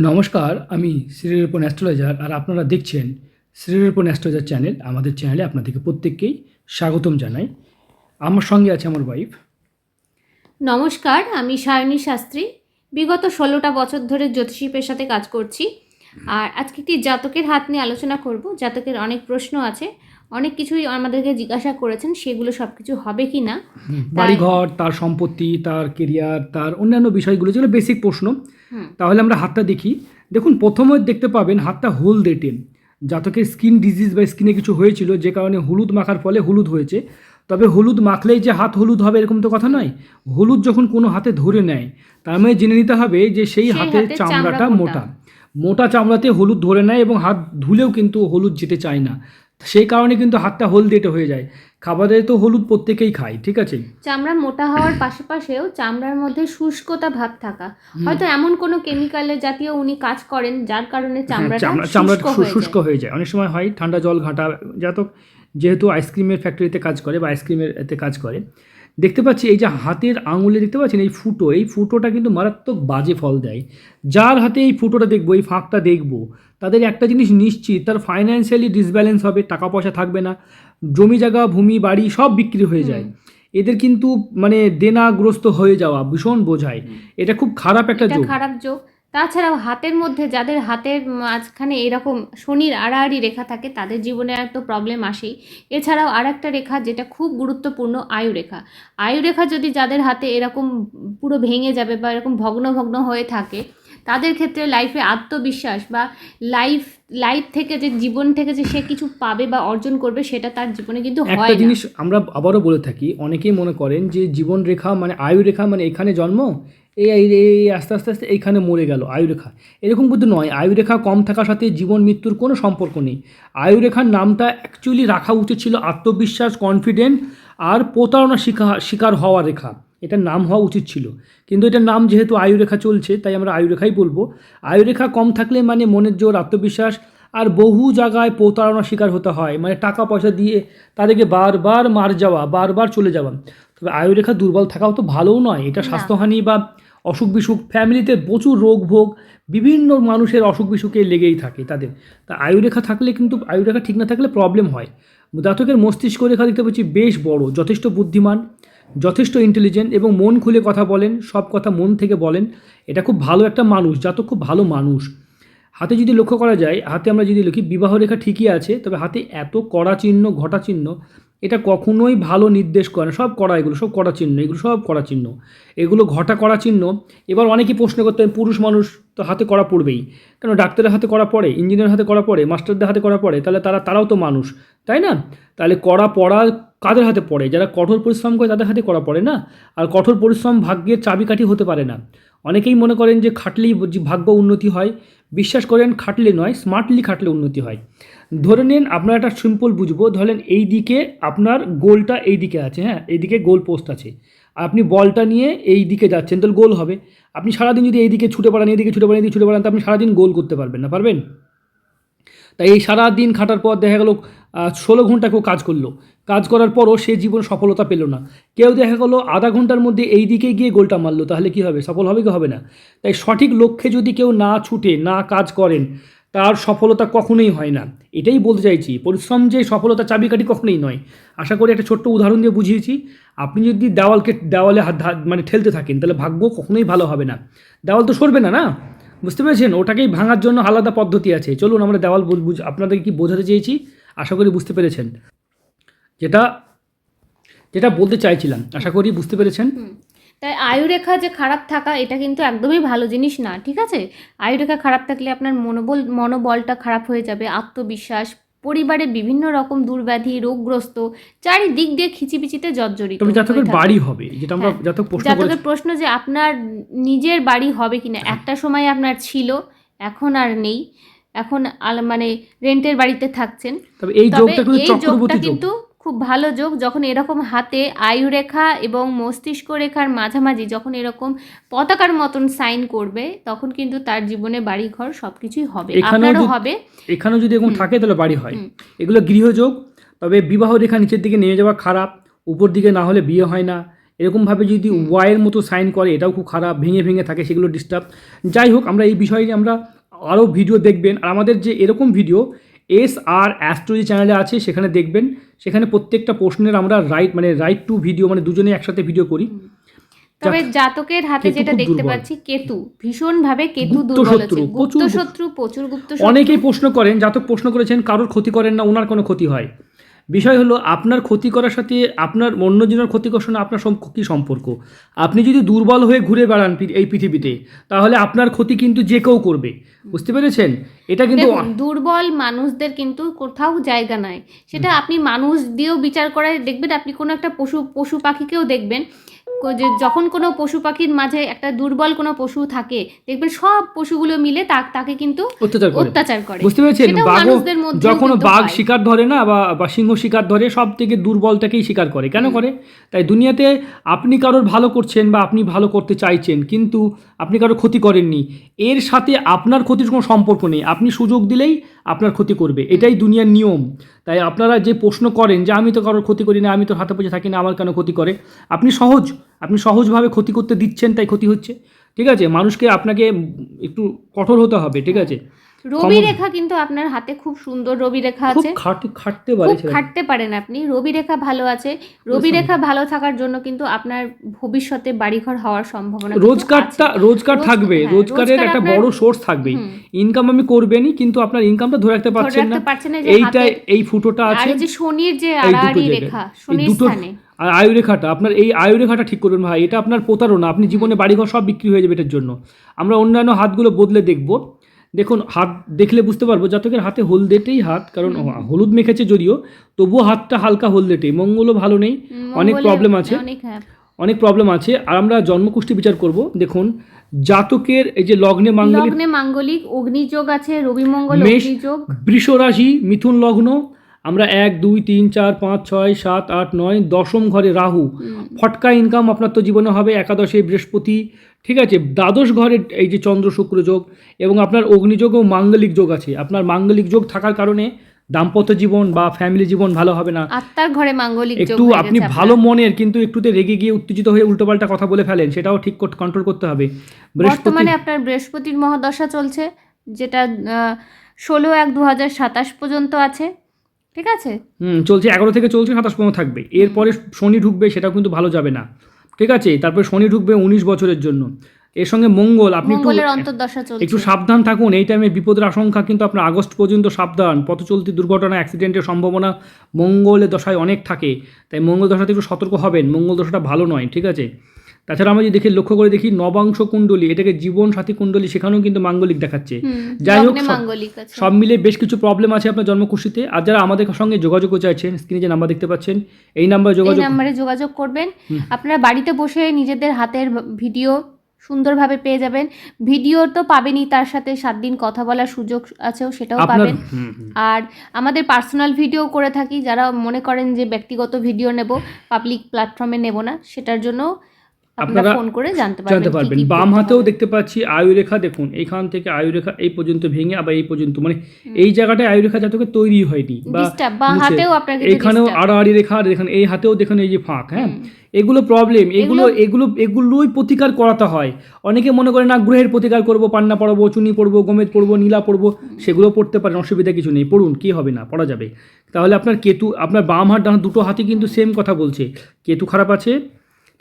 নমস্কার আমি শ্রীরূপন অ্যাস্ট্রোলজার আর আপনারা দেখছেন শ্রীরূপন অ্যাস্ট্রোলজার চ্যানেল আমাদের চ্যানেলে আপনাদেরকে প্রত্যেককেই স্বাগতম জানাই। আমার সঙ্গে আছে আমার ওয়াইফ নমস্কার আমি সায়নী শাস্ত্রী। বিগত ষোলোটা বছর ধরে জ্যোতিষী পেশাতে কাজ করছি। আর আজকে একটি জাতকের হাত নিয়ে আলোচনা করব। জাতকের অনেক প্রশ্ন আছে। অনেক কিছুই আমাদেরকে জিজ্ঞাসা করেছেন সেগুলো সব কিছু হবে কি না? বাড়িঘর তার সম্পত্তি তার কেরিয়ার তার অন্যান্য বিষয়গুলো যেগুলো বেসিক প্রশ্ন। তাহলে আমরা হাতটা দেখি। দেখুন প্রথমে দেখতে পাবেন হাতটা হলদেটে জাতকের স্কিন ডিজিজ বা স্কিনে কিছু হয়েছিল যে কারণে হলুদ মাখার ফলে হলুদ হয়েছে। তবে হলুদ মাখলেই যে হাত হলুদ হবে এরকম তো কথা নয়। হলুদ যখন কোনো হাতে ধরে নেয় তার মানে জেনে নিতে হবে যে সেই হাতের চামড়াটা মোটা। মোটা চামড়াতে হলুদ ধরে নেয় এবং হাত ধুলেও কিন্তু হলুদ যেতে চায় না। সেই কারণে কিন্তু হাতটা হলদেটে হয়ে যায়। খাবারে তো হলুদ প্রত্যেকেই খায় ঠিক আছে? চামড়া মোটা হওয়ার পাশাপাশিও চামড়ার মধ্যে শুষ্কতা ভাব থাকা। হয়তো এমন কোনো কেমিক্যালের জাতীয় উনি কাজ করেন যার কারণে হ্যাঁ, চামড়াটা চামড়া চামড়া শুষ্ক হয়ে যায়। হয়ে যায়। অনেক সময় হয় ঠান্ডা জল ঘাটা যাতক যেহেতু আইসক্রিমের ফ্যাক্টরিতে কাজ করে বা আইসক্রিমের এতে কাজ করে। দেখতে পাচ্ছি এই যে হাতের আঙুলে দেখতে পাচ্ছেন এই ফুটো এই ফুটোটা কিন্তু মারাত্মক বাজে ফল দেয়। যার হাতে এই ফুটোটা দেখব এই ফাঁকটা দেখব তাদের একটা জিনিস নিশ্চিত তার ফাইন্যান্সিয়ালি ডিসব্যালেন্স হবে টাকা পয়সা থাকবে না জমি জায়গা ভূমি বাড়ি সব বিক্রি হয়ে যায়। এদের কিন্তু মানে দেনাগ্রস্ত হয়ে যাওয়া ভীষণ বোঝায়। এটা খুব খারাপ একটা যোগ। খারাপ যোগ। তাছাড়াও হাতের মধ্যে যাদের হাতের মাঝখানে এরকম শনির আড়াআড়ি রেখা থাকে তাদের জীবনে একটা প্রবলেম আসেই। এছাড়াও আর একটা রেখা যেটা খুব গুরুত্বপূর্ণ আয়ু রেখা আয়ু রেখা যদি যাদের হাতে এরকম পুরো ভেঙে যাবে বা এরকম ভগ্ন ভগ্ন হয়ে থাকে তাদের ক্ষেত্রে লাইফে আত্মবিশ্বাস বা লাইফ লাইফ থেকে যে জীবন থেকে যে সে কিছু পাবে বা অর্জন করবে সেটা তার জীবনে কিন্তু একটা হয় জিনিস আমরা আবারও বলে থাকি অনেকেই মনে করেন যে জীবন রেখা মানে আয়ু রেখা মানে এখানে জন্ম এই এই এই আস্তে আস্তে আস্তে এইখানে মরে গেল আয়ুরেখা। এরকম কিন্তু নয়। আয়ুরেখা কম থাকার সাথে জীবন মৃত্যুর কোনো সম্পর্ক নেই। আয়ুরেখার নামটা অ্যাকচুয়ালি রাখা উচিত ছিল আত্মবিশ্বাস কনফিডেন্ট আর প্রতারণা শিকার শিকার হওয়া রেখা। এটার নাম হওয়া উচিত ছিল। কিন্তু এটার নাম যেহেতু আয়ুরেখা চলছে তাই আমরা আয়ুরেখাই বলব। আয়ুরেখা কম থাকলে মানে মনের জোর আত্মবিশ্বাস আর বহু জায়গায় প্রতারণা শিকার হতে হয়। মানে টাকা পয়সা দিয়ে তাদেরকে বারবার মার যাওয়া বারবার চলে যাওয়া। তবে আয়ুরেখা দুর্বল থাকাও তো ভালোও নয়। এটা স্বাস্থ্যহানি বা অসুখ বিসুখ ফ্যামিলিতে প্রচুর রোগ ভোগ, বিভিন্ন মানুষের অসুখ বিসুখে লেগেই থাকে তাদের। তা আয়ুরেখা থাকলে কিন্তু, আয়ুরেখা ঠিক না থাকলে প্রবলেম হয়। জাতকের মস্তিষ্ক রেখা দেখতে পাচ্ছি বেশ বড়, যথেষ্ট বুদ্ধিমান, যথেষ্ট ইন্টেলিজেন্ট এবং মন খুলে কথা বলেন, সব কথা মন থেকে বলেন। এটা খুব ভালো একটা মানুষ, জাতক খুব ভালো মানুষ। হাতে যদি লক্ষ্য করা যায়, হাতে আমরা যদি লিখি, বিবাহ রেখা ঠিকই আছে, তবে হাতে এত কড়া চিহ্ন, ঘটা চিহ্ন, এটা কখনোই ভালো নির্দেশ করে না। সব কড়া এগুলো, সব কড়া চিহ্ন, এগুলো সব কড়া চিহ্ন। এগুলো ঘটা কড়া চিহ্ন। এবার অনেকেই প্রশ্ন করতে পুরুষ মানুষ তো হাতে করা পড়বেই। কেন? ডাক্তারের হাতে করা পড়ে ইঞ্জিনিয়ার হাতে করা পড়ে, মাস্টারদের হাতে করা পড়ে, তাহলে তারা, তারাও তো মানুষ, তাই না? তাহলে কড়া পড়া কাদের হাতে পড়ে? যারা কঠোর পরিশ্রম করে তাদের হাতে করা পড়ে না? আর কঠোর পরিশ্রম ভাগ্যের চাবিকাঠি হতে পারে না। অনেকেই মনে করেন যে খাটলেই ভাগ্য উন্নতি হয়। বিশ্বাস করেন খাটলে নয় স্মার্টলি খাটলে উন্নতি হয়। ধরে নিন আপনার একটা সিম্পল বুঝব, ধরেন এই দিকে আপনার গোলটা এই দিকে আছে হ্যাঁ? এইদিকে গোল পোস্ট আছে। আপনি বলটা নিয়ে এই দিকে যাচ্ছেন, তাহলে গোল হবে। আপনি সারাদিন যদি এইদিকে ছুটে পারেন এইদিকে ছুটে পারেন এইদিকে ছুটে পারেন তো আপনি সারাদিন গোল করতে পারবেন না, পারবেন? তাই এই সারা দিন খাটার পর দেখা গেল ষোলো ঘণ্টা কেউ কাজ করল। কাজ করার পরও সে জীবন সফলতা পেল না। কেউ দেখা গেলো আধা ঘণ্টার মধ্যে এই দিকে গিয়ে গোলটা মারলো, তাহলে কি হবে? সফল হবে কি হবে না? তাই সঠিক লক্ষ্যে যদি কেউ না ছুটে, না কাজ করেন, তার সফলতা কখনোই হয় না। এটাই বলতে চাইছি, পরিশ্রম যে সফলতা চাবিকাঠি কখনোই নয়। আশা করি একটা ছোট্ট উদাহরণ দিয়ে বুঝিয়েছি। আপনি যদি দেওয়ালকে, দেওয়ালে হাত মানে ঠেলতে থাকেন, তাহলে ভাগ্য কখনোই ভালো হবে না। দেওয়াল তো সরবে না না? বুঝতে পেরেছেন? ওটাকেই ভাঙার জন্য আলাদা পদ্ধতি আছে। চলুন আমরা দেওয়াল বুঝ- আপনাদেরকে কি বোঝাতে চেয়েছি? আশা করি বুঝতে পেরেছেন। যেটা যেটা বলতে চাইছিলাম, আশা করি বুঝতে পেরেছেন। তাই আয়ুরেখা যে খারাপ থাকা, এটা কিন্তু একদমই ভালো জিনিস না, ঠিক আছে? আয়ুরেখা খারাপ থাকলে আপনার মনোবল মনোবলটা খারাপ হয়ে যাবে, আত্মবিশ্বাস পরিবারে বিভিন্ন রকম দুর্ব্যাধি রোগগ্রস্ত চারিদিক দিয়ে খিচিপিচিতে জর্জরিত জাতকের বাড়ি হবে যেটা আমরা হ্যাঁ, জাতক প্রশ্ন জাতকের প্রশ্ন যে আপনার নিজের বাড়ি হবে কিনা একটা সময় আপনার ছিল এখন আর নেই এখন মানে রেন্টের বাড়িতে থাকছেন। তবে এই যোগটা কিন্তু খুব ভালো যোগ যখন এরকম হাতে আয়ু রেখা এবং মস্তিষ্ক রেখার মাঝামাঝি যখন এরকম পতাকার মতন সাইন করবে তখন কিন্তু তার জীবনে বাড়ি ঘর সবকিছুই হবে। এখানেও আপনারও হবে। এখানেও যদি এরকম থাকে তাহলে বাড়ি হয়। এগুলো গৃহযোগ তবে বিবাহ রেখা নিচের দিকে নিয়ে যাওয়া খারাপ উপর দিকে না হলে বিয়ে হয় না। এরকমভাবে যদি ওয়াইয়ের মতো সাইন করে এটাও খুব খারাপ ভেঙে ভেঙে থাকে সেগুলো ডিস্টার্ব যাই হোক আমরা এই বিষয়ে নিয়ে আমরা আরও ভিডিও দেখবেন। আর আমাদের যে এরকম ভিডিও এস আর অ্যাস্ট্রোলজি চ্যানেলে আছে সেখানে দেখবেন। সেখানে প্রত্যেকটা প্রশ্নের আমরা রাইট মানে রাইট টু ভিডিও মানে দুজনে একসাথে ভিডিও করি। তবে জাতকের হাতে যেটা দেখতে। পাচ্ছি কেতু। ভীষণ ভাবে কেতু দুর্বল আছে শত্রু, গুপ্ত শত্রু প্রচুর গুপ্ত অনেকেই প্রশ্ন করেন জাতক প্রশ্ন করেছেন কারোর ক্ষতি করেন না ওনার কোনো ক্ষতি হয়। বিষয় হলো আপনার ক্ষতি করার সাথে আপনার অন্যজনের ক্ষতি করার সঙ্গে আপনার কী সম্পর্ক? আপনি যদি দুর্বল হয়ে ঘুরে বেড়ান এই পৃথিবীতে তাহলে আপনার ক্ষতি কিন্তু যে কেউ করবে। বুঝতে পেরেছেন? এটা কিন্তু দুর্বল মানুষদের কিন্তু কোথাও জায়গা নাই। সেটা আপনি মানুষ দিয়েও বিচার করে দেখবেন আপনি কোনো একটা পশু পশু পাখিকেও দেখবেন যে যখন কোনো পশু পাখির মাঝে একটা দুর্বল কোনো পশু থাকে দেখবেন সব পশুগুলো মিলে তাকে কিন্তু অত্যাচার করে। বুঝতে পেরেছেন? যখন বাঘ শিকার ধরে না বা বা সিংহ শিকার ধরে সব থেকে দুর্বলটাকেই শিকার করে। কেন করে? তাই দুনিয়াতে আপনি কারোর ভালো করছেন বা আপনি ভালো করতে চাইছেন কিন্তু আপনি কারোর ক্ষতি করেননি। এর সাথে আপনার ক্ষতির কোনো সম্পর্ক নেই। আপনি সুযোগ দিলেই আপনার ক্ষতি করবে। এটাই দুনিয়ার নিয়ম। তাই আপনারা যে প্রশ্ন করেন যে আমি তো কারোর ক্ষতি করি না, আমি তো হাতে পচে থাকি না, আমার কেন ক্ষতি করে? আপনি সহজ। আপনি সহজভাবে ক্ষতি করতে দিচ্ছেন, তাই ক্ষতি হচ্ছে। ঠিক আছে? মানুষকে আপনাকে একটু কঠোর হতে হবে, ঠিক আছে? রবি রেখা কিন্তু আপনার হাতে খুব সুন্দর রবি রেখা আছে। খাটতে পারে খাটতে পারেন আপনি। রবি রেখা ভালো আছে। রবি রেখা ভালো থাকার জন্য কিন্তু আপনার ভবিষ্যতে বাড়িঘর হওয়ার সম্ভাবনা রোজগারটা রোজগার থাকবে। হ্যাঁ, রোজগারের একটা বড় সোর্স থাকবে হুম। ইনকাম আমি করবেনই কিন্তু আপনার ইনকামটা ধরে রাখতে পারছেন না। এইটা এই ফুটোটা আর আছে। এই যে শনির যে আড়াআড়ি রেখা শনির স্থানে। আর আয়ু রেখাটা আপনার এই আয়ু রেখাটা ঠিক করবেন ভাই। এটা আপনার প্রতারণা। আপনি জীবনে বাড়িঘর সব বিক্রি হয়ে যাবে এটার জন্য। আমরা অন্যান্য হাতগুলো বদলে দেখব। দেখুন হাত দেখলে বুঝতে পারব জাতকের হাতে হলদেটেই হাত কারণ হলুদ মেখেছে যদিও তবুও হাতটা হালকা হলদেটে মঙ্গলও ভালো নেই অনেক প্রবলেম আছে। অনেক হ্যাঁ। প্রবলেম আছে। আর আমরা জন্মকুষ্টি বিচার করব। দেখুন জাতকের এই যে লগ্নে মাঙ্গলিক লগ্নে মাঙ্গলিক অগ্নিযোগ আছে রবি মঙ্গল অগ্নিযোগ। বৃষ রাশি মিথুন লগ্ন আমরা এক দুই তিন চার পাঁচ ছয় সাত আট নয় দশম ঘরে রাহু। ফটকা ইনকাম আপনার তো জীবনে হবে একাদশে বৃহস্পতি। ঠিক আছে? দ্বাদশ ঘরে এই যে চন্দ্র শুক্র যোগ এবং আপনার অগ্নিযোগ ও মাঙ্গলিক যোগ আছে। আপনার মাঙ্গলিক যোগ থাকার কারণে দাম্পত্য জীবন বা ফ্যামিলি জীবন ভালো হবে না। আত্মার ঘরে মাঙ্গলিক একটু আপনি ভালো মনের কিন্তু একটুতে রেগে গিয়ে উত্তেজিত হয়ে উল্টোপাল্টা কথা বলে ফেলেন সেটাও ঠিক কন্ট্রোল করতে হবে। বর্তমানে আপনার বৃহস্পতির মহাদশা চলছে যেটা ষোলো এক দু হাজার সাতাশ পর্যন্ত আছে। ঠিক আছে? হুম চলছে এগারো থেকে চলছে সাতাশ পর্যন্ত থাকবে। এরপরে শনি ঢুকবে সেটাও কিন্তু ভালো যাবে না। ঠিক আছে? তারপরে শনি ঢুকবে উনিশ বছরের জন্য। এর সঙ্গে মঙ্গল আপনি একটু একটু সাবধান থাকুন। এই টাইমে বিপদের আশঙ্কা কিন্তু আপনার আগস্ট পর্যন্ত সাবধান। পথ চলতি দুর্ঘটনা অ্যাক্সিডেন্টের সম্ভাবনা মঙ্গলের দশায় অনেক থাকে। তাই মঙ্গল দশাতে একটু সতর্ক হবেন। মঙ্গল দশাটা ভালো নয় ঠিক আছে? তাছাড়া আমরা যদি দেখি লক্ষ্য করে দেখি নবাংশ কুণ্ডলী এটাকে জীবন সাথী কুণ্ডলী সেখানেও কিন্তু মাঙ্গলিক দেখাচ্ছে। যাই হোক সব- মিলে বেশ কিছু প্রবলেম আছে আপনার জন্মকুষ্ঠিতে। আর যারা আমাদের সঙ্গে যোগাযোগ চাইছেন স্ক্রিনে যে নাম্বার দেখতে পাচ্ছেন এই নাম্বারে যোগাযোগ নাম্বারে যোগাযোগ করবেন। আপনারা বাড়িতে বসে নিজেদের হাতের ভিডিও সুন্দরভাবে পেয়ে যাবেন। ভিডিও তো পাবেনই তার সাথে সাত দিন কথা বলার সুযোগ আছেও সেটাও পাবেন। আর আমাদের পার্সোনাল ভিডিও করে থাকি যারা মনে করেন যে ব্যক্তিগত ভিডিও নেব পাবলিক প্ল্যাটফর্মে নেব না সেটার জন্য আপনারা ফোন করে জানতে পারবেন জানতে পারবেন। বাম হাতেও দেখতে পাচ্ছি আয়ুরেখা দেখুন এখান থেকে আয়ুরেখা এই পর্যন্ত ভেঙে আবার এই পর্যন্ত মানে এই জায়গাটায় আয়ুরেখা জাতকে তৈরি হয়নি বা হাতেও disturb। আড়াআড়ি রেখা আর দেখেন এই হাতেও দেখেন এই যে ফাঁক হ্যাঁ? এগুলো প্রবলেম এগুলো এগুলো এগুলোই প্রতিকার করাতে হয়। অনেকে মনে করে না গ্রহের প্রতিকার করব পান্না পড়ব চুনি পড়ব গোমেদ পড়ব নীলা পড়ব সেগুলো পড়তে পারেন অসুবিধা কিছু নেই পড়ুন কি হবে না পড়া যাবে। তাহলে আপনার কেতু আপনার বাম হাত ডান দুটো হাতই কিন্তু সেম কথা বলছে। কেতু খারাপ আছে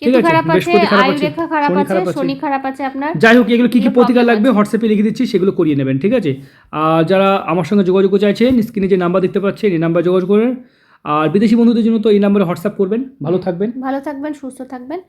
কেতু খারাপ আছে আয়ু রেখা খারাপ আছে শনি খারাপ আছে আপনার। যাই হোক এগুলো কি কি প্রতিকার লাগবে? হোয়াটসঅ্যাপে লিখে দিচ্ছি সেগুলো করিয়ে নেবেন ঠিক আছে? আর যারা আমার সঙ্গে যোগাযোগ চাইছেন স্ক্রিনে যে নাম্বার দেখতে পাচ্ছেন এই নাম্বার যোগাযোগ করেন। আর বিদেশি বন্ধুদের জন্য তো এই নাম্বারে হোয়াটসঅ্যাপ করবেন। ভালো থাকবেন। ভালো থাকবেন সুস্থ থাকবেন।